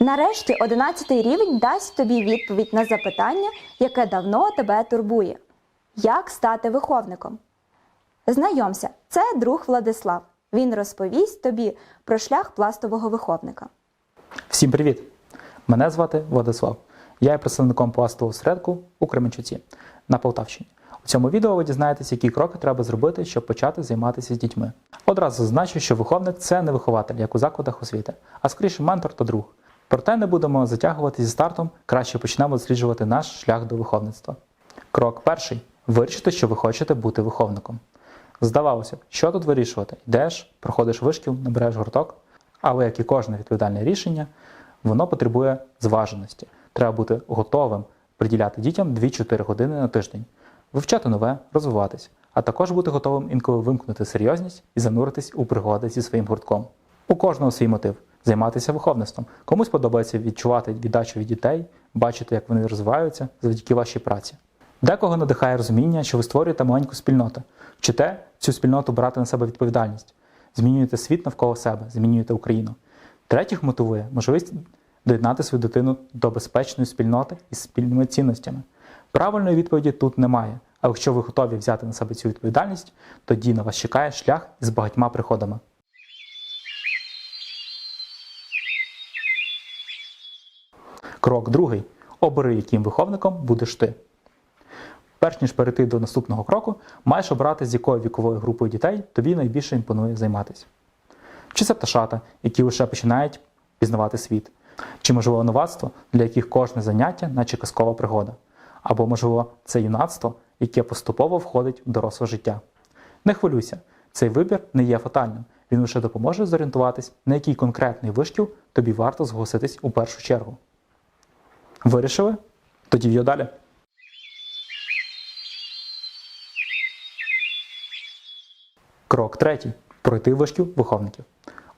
Нарешті 11 рівень дасть тобі відповідь на запитання, яке давно тебе турбує: як стати виховником? Знайомся, це друг Владислав. Він розповість тобі про шлях пластового виховника. Всім привіт! Мене звати Владислав. Я є представником пластового середку у Кременчуці на Полтавщині. У цьому відео ви дізнаєтесь, які кроки треба зробити, щоб почати займатися з дітьми. Одразу зазначу, що виховник це не вихователь, як у закладах освіти, а скоріше ментор та друг. Проте не будемо затягувати зі стартом, краще почнемо досліджувати наш шлях до виховництва. Крок перший вирішити, що ви хочете бути виховником. Здавалося, що тут вирішувати? Йдеш, проходиш вишкіл, набереш гурток, але як і кожне відповідальне рішення, воно потребує зваженості. Треба бути готовим приділяти дітям 2-4 години на тиждень, вивчати нове, розвиватись, а також бути готовим інколи вимкнути серйозність і зануритись у пригоди зі своїм гуртком. У кожного свій мотив займатися виховництвом. Комусь подобається відчувати віддачу від дітей, бачити, як вони розвиваються завдяки вашій праці. Декого надихає розуміння, що ви створюєте маленьку спільноту, вчите цю спільноту брати на себе відповідальність, змінюєте світ навколо себе, змінюєте Україну. Третіх мотивує можливість доєднати свою дитину до безпечної спільноти із спільними цінностями. Правильної відповіді тут немає, але якщо ви готові взяти на себе цю відповідальність, тоді на вас чекає шлях із багатьма приходами. Крок другий. Обери, яким виховником будеш ти. Перш ніж перейти до наступного кроку, маєш обрати, з якою віковою групою дітей тобі найбільше імпонує займатися. Чи це пташата, які лише починають пізнавати світ, чи, можливо, новацтво, для яких кожне заняття, наче казкова пригода, або, можливо, це юнацтво, яке поступово входить в доросле життя. Не хвилюйся, цей вибір не є фатальним. Він лише допоможе зорієнтуватись, на який конкретний вишкіл тобі варто зголоситись у першу чергу. Вирішили? Тоді в'ю далі. Крок третій пройти вишкіл виховників.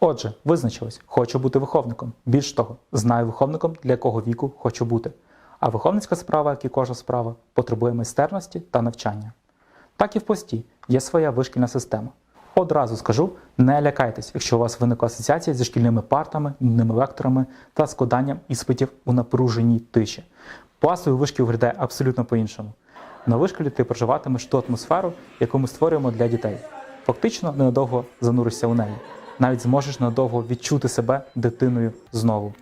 Отже, визначились, хочу бути виховником. Більш того, знаю виховником, для якого віку хочу бути. А виховницька справа, як і кожна справа, потребує майстерності та навчання. Так і в пості є своя вишкільна система. Одразу скажу, не лякайтесь, якщо у вас виникла асоціація зі шкільними партами, нудними лекторами та складанням іспитів у напруженій тиші. Пластовий вишкіл виглядає абсолютно по-іншому. На вишколі ти проживатимеш ту атмосферу, яку ми створюємо для дітей. Фактично, ненадовго зануришся у неї. Навіть зможеш надовго відчути себе дитиною знову.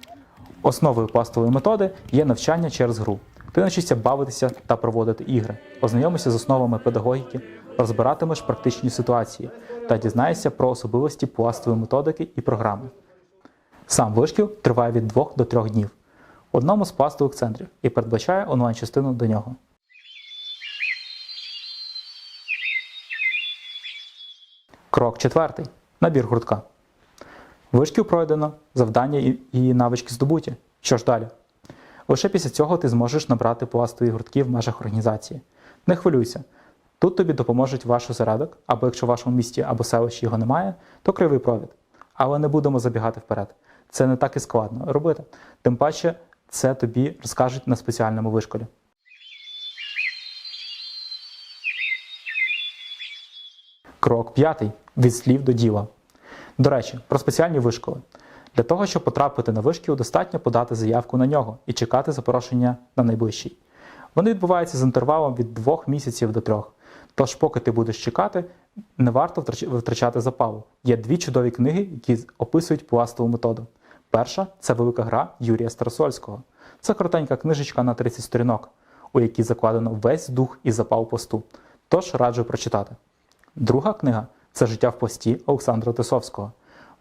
Основою пластової методи є навчання через гру. Ти навчишся бавитися та проводити ігри, ознайомишся з основами педагогіки, розбиратимеш практичні ситуації та дізнаєшся про особливості пластової методики і програми. Сам вишкіл триває від 2 до 3 днів в одному з пластових центрів і передбачає онлайн-частину до нього. Крок четвертий. Набір гуртка. Вишкіл пройдено, завдання і навички здобуті. Що ж далі? Лише після цього ти зможеш набрати пластові гуртки в межах організації. Не хвилюйся. Тут тобі допоможуть ваш осередок, або якщо в вашому місті або селищі його немає, то кривий провід. Але не будемо забігати вперед. Це не так і складно робити. Тим паче, це тобі розкажуть на спеціальному вишколі. Крок п'ятий від слів до діла. До речі, про спеціальні вишколи. Для того, щоб потрапити на вишкіл, достатньо подати заявку на нього і чекати запрошення на найближчий. Вони відбуваються з інтервалом від 2 місяців до 3. Тож, поки ти будеш чекати, не варто втрач- витрачати запалу. Є дві чудові книги, які описують пластову методу. Перша це велика гра Юрія Старосольського. Це коротенька книжечка на 30 сторінок, у якій закладено весь дух і запал посту. Тож раджу прочитати. Друга книга це життя в пості Олександра Тисовського.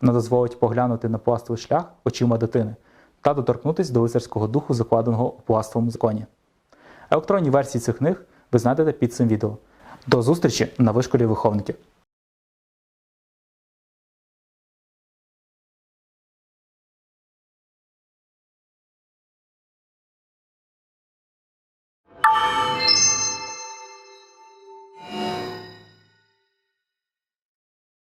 Вона дозволить поглянути на пластовий шлях очима дитини та доторкнутися до лицарського духу, закладеного у пластовому законі. Електронні версії цих книг ви знайдете під цим відео. До зустрічі на вишколі виховників.